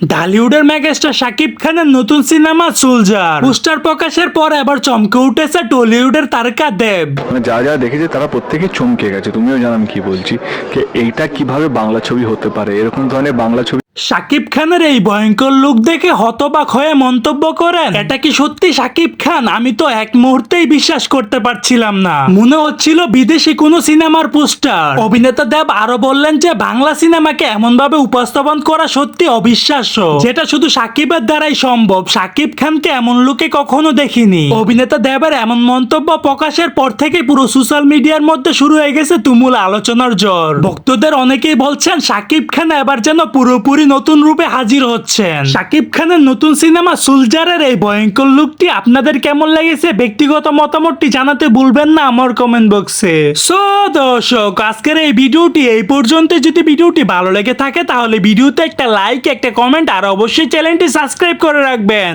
ঢালিউডের megastar Shakib খানের নতুন cinema সুলজার। Poster প্রকাশের পর এবার চমকে উঠেছে টলিউডের তারকা দেব। মানে যা যা দেখেছে তারা প্রত্যেকে চমকে গেছে, তুমিও জানো আমি কি বলছি, যে এইটা কীভাবে বাংলা ছবি হতে পারে, এরকম ধরনের বাংলা ছবি শাকিব খানের এই ভয়ঙ্কর লুক দেখে হতবাক হয়ে মন্তব্য করেন, এটা কি সত্যি শাকিব খান? আমি তো এক মুহূর্তেই বিশ্বাস করতে পারছিলাম না। মনে হচ্ছিল বিদেশি কোনো সিনেমার পোস্টার। অভিনেতা দেব আরও বললেন যে, বাংলা সিনেমাকে এমন ভাবে উপস্থাপন করা সত্যি অবিশ্বাস্য, যেটা শুধু সাকিবের দ্বারাই সম্ভব। সাকিব খানকে এমন লুকে কখনো দেখিনি। অভিনেতা দেবের এমন মন্তব্য প্রকাশের পর থেকে পুরো সোশ্যাল মিডিয়ার মধ্যে শুরু হয়ে গেছে তুমুল আলোচনার জ্বর। ভক্তদের অনেকেই বলছেন, সাকিব খান এবার যেন পুরোপুরি নতুন রূপে হাজির হচ্ছেন। শাকিব খানের নতুন সিনেমা সুলজারের এই ভয়ঙ্কর লুকটি আপনাদের কেমন লেগেছে, ব্যক্তিগত মতামতটি জানাতে ভুলবেন না আমার কমেন্ট বক্সে সো দর্শক, আজকের এই ভিডিওটি এই পর্যন্ত। যদি ভিডিওটি ভালো লেগে থাকে, তাহলে ভিডিওতে একটা লাইক একটা কমেন্ট আর অবশ্যই চ্যানেলটি সাবস্ক্রাইব করে রাখবেন।